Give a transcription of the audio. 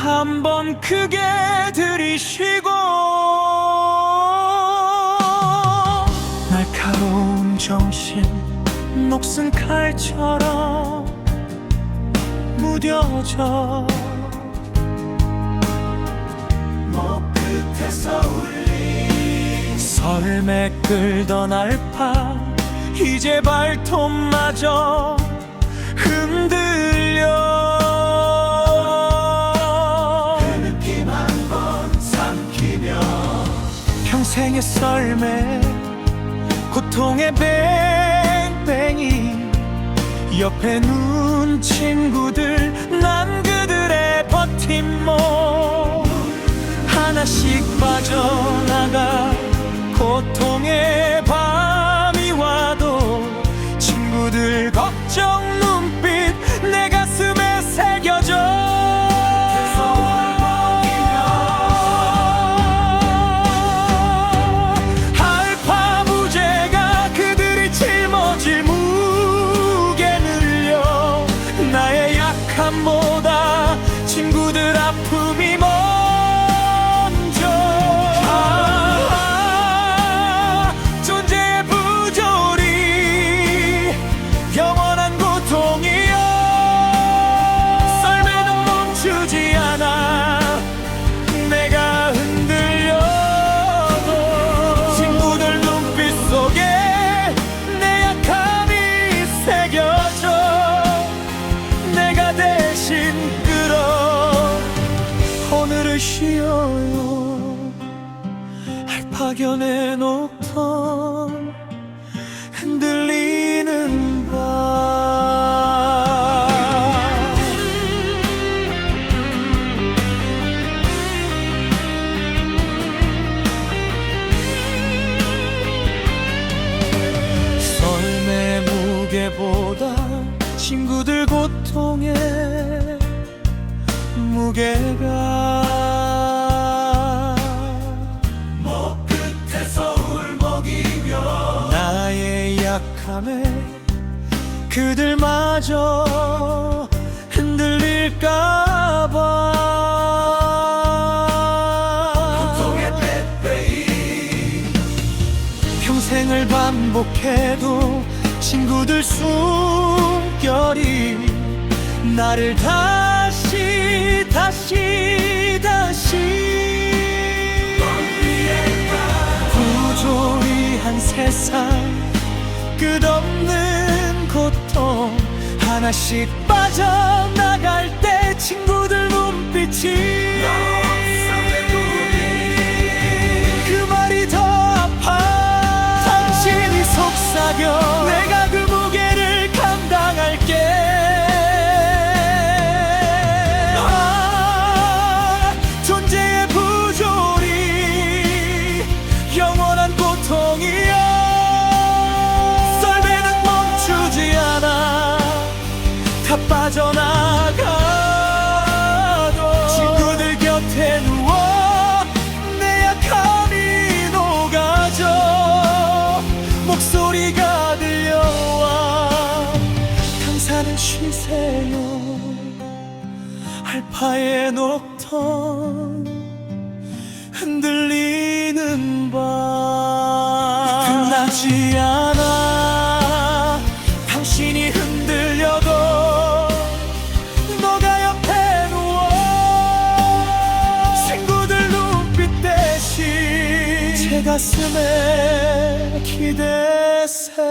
한번 크게 들이쉬고 날카로운 정신 녹슨 칼처럼 무뎌져. 목 끝에서 울린 설매 끌던 알파 이제 발톱마저 흔들려 평생의 썰매 고통의 뱅뱅이 옆에 눈 친구들 난 그들의 버팀목. 하나씩 빠져나가 고통의 밤이 와도 친구들 걱정 친구들 아픔이 파견에 녹던 흔들리는 밤. 썰매 무게보다 친구들 고통의 무게가 나의 약함에 그들마저 흔들릴까봐. 고통의 빼빼이. 평생을 반복해도 친구들 숨결이 나를 다시 다시 다시. 부조리한 세상 끝없는 고통. 하나씩 빠져나갈 때 친구들 눈빛이 그 말이 더 아파. 당신이 속삭여 쉬세요. 알파의 녹턴 흔들리는 밤. 끝나지 않아. 당신이 흔들려도 너가 옆에 누워 친구들 눈빛 대신 제 가슴에 기대세요